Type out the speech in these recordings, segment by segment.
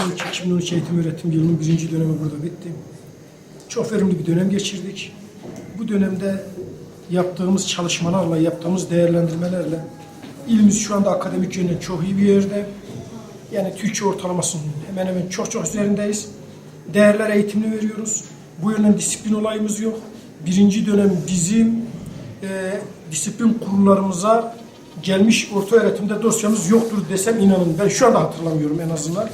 2013 eğitim öğretim yılının birinci dönemi burada bitti. Çok verimli bir dönem geçirdik. Bu dönemde yaptığımız çalışmalarla, yaptığımız değerlendirmelerle ilimiz şu anda akademik yönden çok iyi bir yerde. Yani Türkiye ortalamasının hemen hemen çok çok üzerindeyiz. Değerler eğitimini veriyoruz. Bu yönden disiplin olayımız yok. Birinci dönem bizim e, disiplin kurullarımıza gelmiş orta öğretimde dosyamız yoktur desem inanın. Ben şu anda hatırlamıyorum en azından.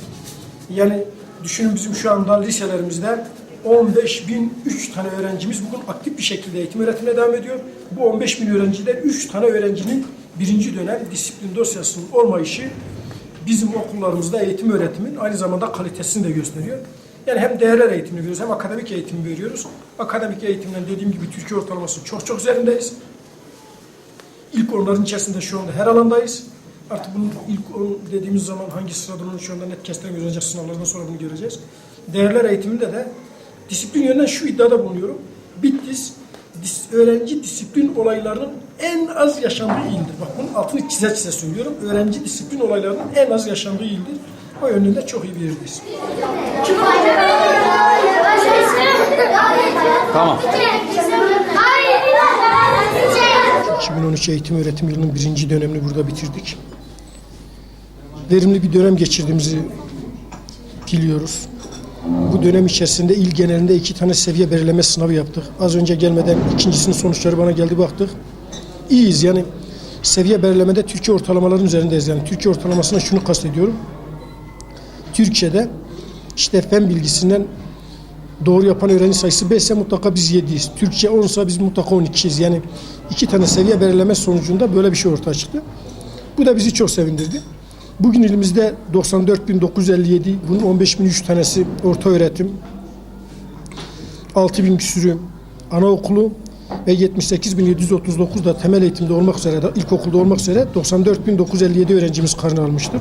Yani düşünün bizim şu anda liselerimizde 15.003 tane öğrencimiz bugün aktif bir şekilde eğitim öğretimine devam ediyor. Bu 15.000 öğrenciden 3 tane öğrencinin birinci dönem disiplin dosyasının olmayışı bizim okullarımızda eğitim öğretimin aynı zamanda kalitesini de gösteriyor. Yani hem değerler eğitimini veriyoruz hem akademik eğitim veriyoruz. Akademik eğitimden dediğim gibi Türkiye ortalaması çok çok üzerindeyiz. İlk onların içerisinde şu anda her alandayız. Artık bunun ilk on dediğimiz zaman hangi sırada onu şu anda net kestiremiyoruz ancak sınavlardan sonra bunu göreceğiz. Değerler eğitiminde de disiplin yönünden şu iddiada bulunuyorum. Bitlis dis- öğrenci disiplin olaylarının en az yaşandığı ildir. Bak bunun altını çize çize söylüyorum. Öğrenci disiplin olaylarının en az yaşandığı ildir. O yönden de çok iyi bir yerdeyiz. Tamam. 2013 eğitim öğretim yılının birinci dönemini burada bitirdik. Verimli bir dönem geçirdiğimizi biliyoruz. Bu dönem içerisinde il genelinde iki tane seviye belirleme sınavı yaptık. Az önce gelmeden ikincisinin sonuçları bana geldi baktık. İyiyiz yani seviye belirlemede Türkiye ortalamaların üzerindeyiz. Yani Türkiye ortalamasına şunu kastediyorum. Türkiye'de işte fen bilgisinden doğru yapan öğrenci sayısı 5 ise mutlaka biz 7'yiz. Türkçe 10 ise biz mutlaka 12'yiz. Yani iki tane seviye belirleme sonucunda böyle bir şey ortaya çıktı. Bu da bizi çok sevindirdi. Bugün ilimizde 94.957, bunun 15.003 tanesi orta öğretim, 6.000 küsürü anaokulu ve 78.739 da temel eğitimde olmak üzere, da ilkokulda olmak üzere 94.957 öğrencimiz karne almıştır.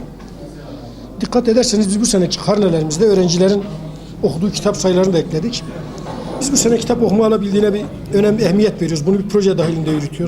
Dikkat ederseniz biz bu seneki karnelerimizde öğrencilerin okuduğu kitap sayılarını da ekledik. Biz bu sene kitap okuma alabildiğine bir önemli ehemmiyet veriyoruz. Bunu bir proje dahilinde yürütüyoruz.